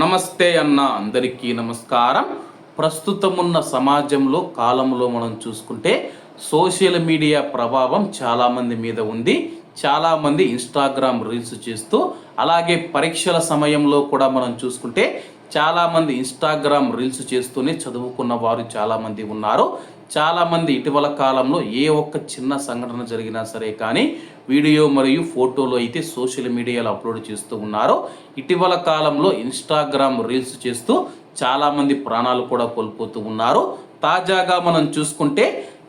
నమస్తే అన్న అందరికీ నమస్కారం. ప్రస్తుతమున్న సమాజంలో కాలంలో మనం చూసుకుంటే సోషల్ మీడియా ప్రభావం చాలామంది మీద ఉంది. చాలామంది ఇన్స్టాగ్రామ్ రీల్స్ చేస్తూ అలాగే పరీక్షల సమయంలో కూడా మనం చూసుకుంటే చాలామంది ఇన్స్టాగ్రామ్ రీల్స్ చేస్తూనే చదువుకున్న వారు చాలామంది ఉన్నారు. చాలామంది ఇటీవల కాలంలో ఏ ఒక్క చిన్న సంఘటన జరిగినా సరే కానీ వీడియో మరియు ఫోటోలు అయితే సోషల్ మీడియాలో అప్లోడ్ చేస్తూ ఉన్నారు. ఇటీవల కాలంలో ఇన్స్టాగ్రామ్ రీల్స్ చేస్తూ చాలామంది ప్రాణాలు కూడా కోల్పోతూ ఉన్నారు. తాజాగా మనం చూసుకుంటే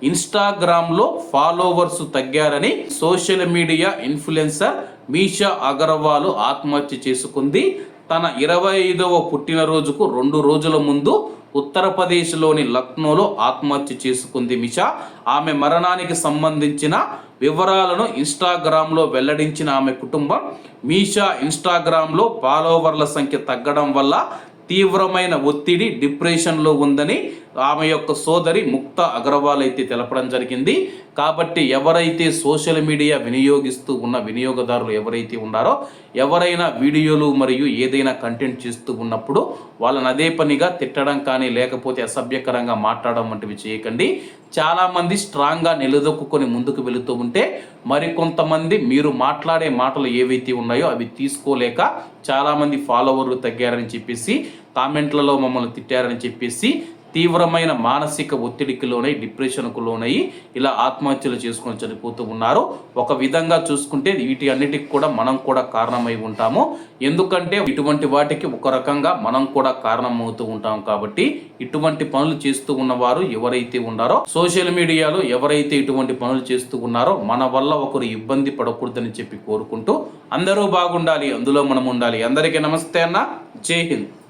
ఇన్స్టాగ్రామ్లో followers తగ్గారని social media influencer Misha Agarwal ఆత్మహత్య చేసుకుంది. తన ఇరవై ఐదవ పుట్టినరోజుకు రెండు రోజుల ముందు ఉత్తరప్రదేశ్లోని లక్నోలో ఆత్మహత్య చేసుకుంది మిషా. ఆమె మరణానికి సంబంధించిన వివరాలను ఇన్స్టాగ్రామ్లో వెల్లడించిన ఆమె కుటుంబం మీషా ఇన్స్టాగ్రామ్లో ఫాలోవర్ల సంఖ్య తగ్గడం వల్ల తీవ్రమైన ఒత్తిడి డిప్రెషన్లో ఉందని ఆమె యొక్క సోదరి ముక్త అగర్వాల్ అయితే తెలపడం జరిగింది. కాబట్టి ఎవరైతే సోషల్ మీడియా వినియోగిస్తూ ఉన్న వినియోగదారులు ఎవరైతే ఉన్నారో ఎవరైనా వీడియోలు మరియు ఏదైనా కంటెంట్ చేస్తూ ఉన్నప్పుడు వాళ్ళని అదే పనిగా తిట్టడం కానీ లేకపోతే అసభ్యకరంగా మాట్లాడడం వంటివి చేయకండి. చాలామంది స్ట్రాంగ్గా నిలదొక్కుని ముందుకు వెళుతూ ఉంటే మరికొంతమంది మీరు మాట్లాడే మాటలు ఏవైతే ఉన్నాయో అవి తీసుకోలేక చాలామంది ఫాలోవర్లు తగ్గారని చెప్పేసి కామెంట్లలో మమ్మల్ని తిట్టారని చెప్పేసి తీవ్రమైన మానసిక ఒత్తిడికి లోనై డిప్రెషన్కు లోనై ఇలా ఆత్మహత్యలు చేసుకొని చనిపోతూ ఉన్నారు. ఒక విధంగా చూసుకుంటే వీటి అన్నిటికి కూడా మనం కూడా కారణమై ఉంటాము. ఎందుకంటే ఇటువంటి వాటికి ఒక రకంగా మనం కూడా కారణమవుతూ ఉంటాం కాబట్టి ఇటువంటి పనులు చేస్తూ ఉన్నవారు ఎవరైతే ఉన్నారో సోషల్ మీడియాలో ఎవరైతే ఇటువంటి పనులు చేస్తూ ఉన్నారో మన వల్ల ఒకరు ఇబ్బంది పడకూడదని చెప్పి కోరుకుంటూ అందరూ బాగుండాలి అందులో మనం ఉండాలి. అందరికీ నమస్తే అన్న. జై హింద్.